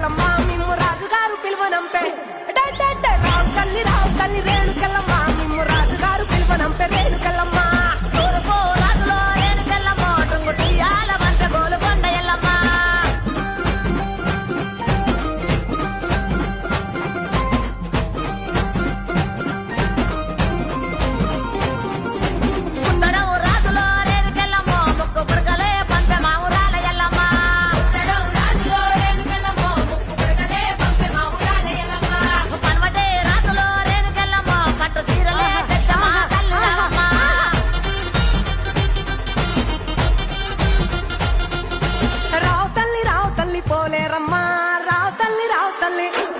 రేణుకెళ్ళమ్మ మిమ్ము రాజుగారు పిలువనంపే. రావు కల్లి రావు కల్లి రే Charlie.